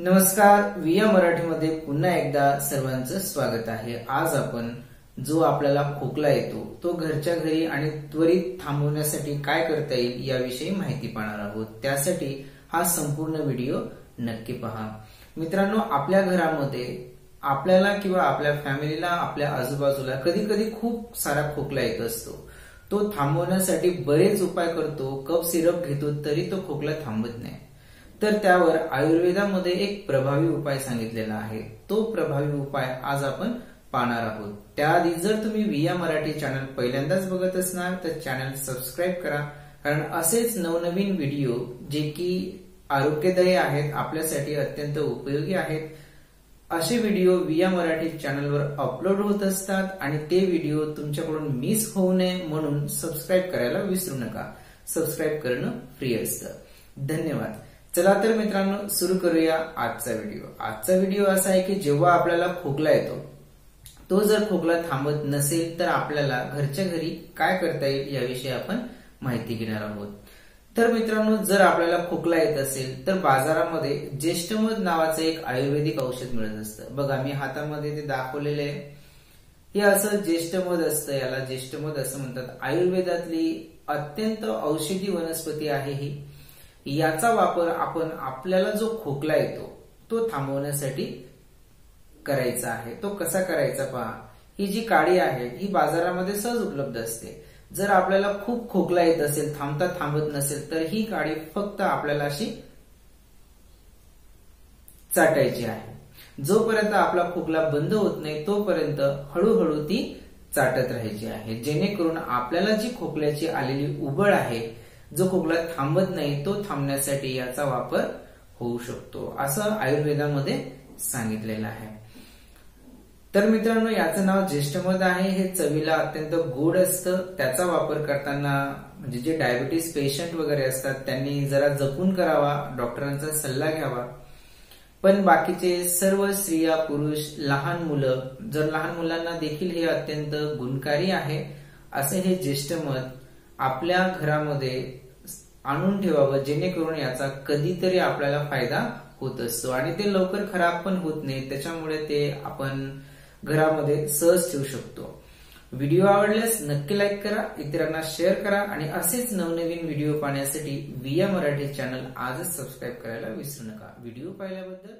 नमस्कार विया मराठीमध्ये पुन्हा एकदा सर्वांचं स्वागत आहे. आज आपण जो आपल्याला खोकला येतो तो घरच्या घरी आणि त्वरित थांबवण्यासाठी काय करता येईल याविषयी माहिती पाहणार आहोत. त्यासाठी हा संपूर्ण व्हिडिओ नक्की पहा. मित्रांनो आपल्या घरामध्ये आपल्याला किंवा आपल्या फॅमिलीला आपल्या आजूबाजूला कधी कधी खूप सारा खोकला येत असतो. तो थांबवण्यासाठी बरेच उपाय करतो कप सिरप घेतो तरी तो खोकला थांबत नाही. तर त्यावर आयुर्वेदामध्ये एक प्रभावी उपाय सांगितलेला आहे. तो प्रभावी उपाय आज आपण पाहणार आहोत. त्याआधी जर तुम्ही विया मराठी चॅनल पहिल्यांदाच बघत असणार तर चॅनल सबस्क्राईब करा. कारण असेच नवनवीन व्हिडिओ जे की आरोग्यदायी आहेत आपल्यासाठी अत्यंत उपयोगी आहेत असे व्हिडिओ विया मराठी चॅनलवर अपलोड होत असतात आणि ते व्हिडिओ तुमच्याकडून मिस होऊ नये म्हणून सबस्क्राईब करायला विसरू नका. सबस्क्राईब करणं फ्री असतं. धन्यवाद. चला तर मित्रांनो सुरू करूया आजचा व्हिडिओ आजचा व्हिडिओ असा आहे की जेव्हा आपल्याला खोकला येतो तो जर खोकला थांबत नसेल तर आपल्याला घरच्या घरी काय करता येईल याविषयी आपण माहिती घेणार आहोत. तर मित्रांनो जर आपल्याला खोकला येत असेल तर बाजारामध्ये ज्येष्ठमध नावाचं एक आयुर्वेदिक औषध मिळत असतं. बघा मी हातामध्ये ते दाखवलेले आहे. हे असं ज्येष्ठमध असतं याला ज्येष्ठमध असं म्हणतात. आयुर्वेदातली अत्यंत औषधी वनस्पती आहे ही. याचा वापर आपण आपल्याला जो खोकला येतो तो थांबवण्यासाठी करायचा आहे. तो कसा करायचा पहा. ही जी काडी आहे ही बाजारामध्ये सहज उपलब्ध असते. जर आपल्याला खूप खोकला येत असेल थांबता थांबत नसेल तर ही काडी फक्त आपल्याला अशी चाटायची आहे. जोपर्यंत आपला खोकला बंद होत नाही तोपर्यंत हळूहळू ती चाटत राहायची आहे. जेणेकरून आपल्याला जी खोकल्याची आलेली उबळ आहे जो खोकला थांबत नाही तो थांबण्यासाठी याचा वापर होऊ शकतो. असं आयुर्वेदामध्ये सांगितलेलं आहे. तर मित्रांनो याचं नाव ज्येष्ठमध आहे. हे चवीला अत्यंत गोड असतं. त्याचा वापर करताना म्हणजे जे डायबिटीस पेशंट वगैरे असतात त्यांनी जरा जपून करावा डॉक्टरांचा सल्ला घ्यावा. पण बाकीचे सर्व स्त्रिया पुरुष लहान मुलं जर लहान मुलांना देखील हे अत्यंत गुणकारी आहे असे हे ज्येष्ठमध आपल्या घरामध्ये आणून ठेवावं जेणेकरून याचा कधीतरी आपल्याला फायदा होत असतो. आणि ते लवकर खराब पण होत नाही त्याच्यामुळे ते आपण घरामध्ये सहज ठेवू शकतो. व्हिडिओ आवडल्यास नक्की लाईक करा इतरांना शेअर करा आणि असेच नवनवीन व्हिडिओ पाहण्यासाठी विया मराठी चॅनल आजच सबस्क्राईब करायला विसरू नका. व्हिडिओ पाहिल्याबद्दल